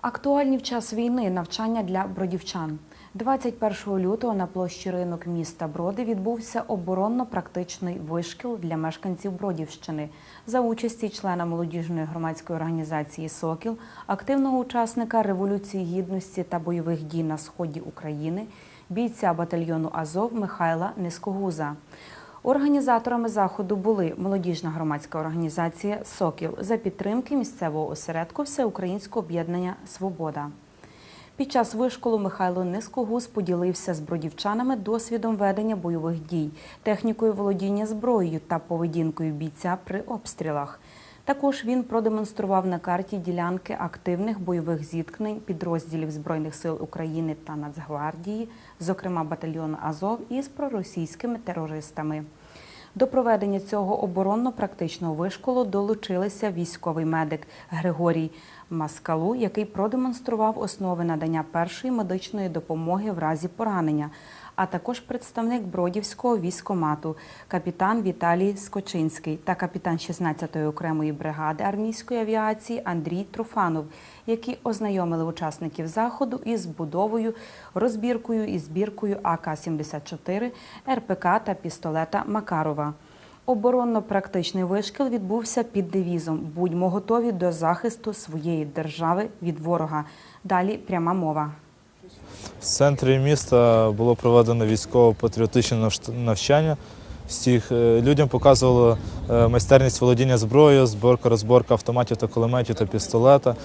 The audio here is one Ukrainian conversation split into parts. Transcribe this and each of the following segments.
Актуальні в час війни навчання для бродівчан. 21 лютого на площі ринок міста Броди відбувся оборонно-практичний вишкіл для мешканців Бродівщини за участі члена молодіжної громадської організації Сокіл, активного учасника Революції Гідності та бойових дій на сході України, бійця батальйону Азов Михайла Низкогуза. Організаторами заходу були молодіжна громадська організація Сокіл за підтримки місцевого осередку Всеукраїнського об'єднання Свобода. Під час вишколу Михайло Низкогуз поділився з бродівчанами досвідом ведення бойових дій, технікою володіння зброєю та поведінкою бійця при обстрілах. Також він продемонстрував на карті ділянки активних бойових зіткнень підрозділів Збройних сил України та Нацгвардії, зокрема батальйону Азов із проросійськими терористами. До проведення цього оборонно-практичного вишколу долучилися військовий медик Григорій Маскалу, який продемонстрував основи надання першої медичної допомоги в разі поранення, а також представник Бродівського військомату, капітан Віталій Скочинський та капітан 16-ї окремої бригади армійської авіації Андрій Труфанов, які ознайомили учасників заходу із будовою, розбіркою і збіркою АК-74, РПК та пістолета Макарова. Оборонно-практичний вишкіл відбувся під девізом Будьмо готові до захисту своєї держави від ворога. Далі пряма мова. В центрі міста було проведено військово-патріотичне навчання. Всіх е, людям показували е, майстерність володіння зброєю, зборка, розборка автоматів та кулеметів та пістолета.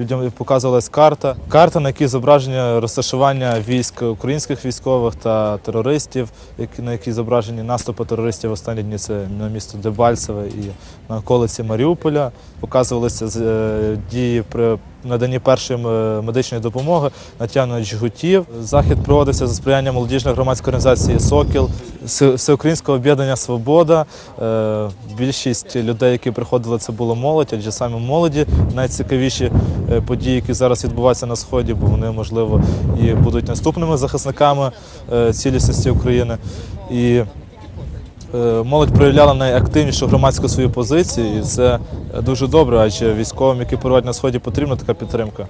Людям показувалась карта. Карта, на якій зображення розташування військ українських військових та терористів, на якій зображені наступи терористів в останні дні це на місто Дебальцеве і на околиці Маріуполя. Показувалися е, дії при наданні першої медичної допомоги, натягнення жгутів. Захід проводився за сприяння молодіжної громадської організації Сокіл, Всеукраїнського об'єднання Свобода. Е, Більшість людей, які приходили, це було молодь, адже саме молоді найцікавіші е, події, які зараз відбуваються на сході, бо вони можливо і будуть наступними захисниками е, цілісності України. І молодь проявляла найактивнішу громадську свою позицію, і це дуже добре, адже військовим, які перебувають на сході, потрібна така підтримка.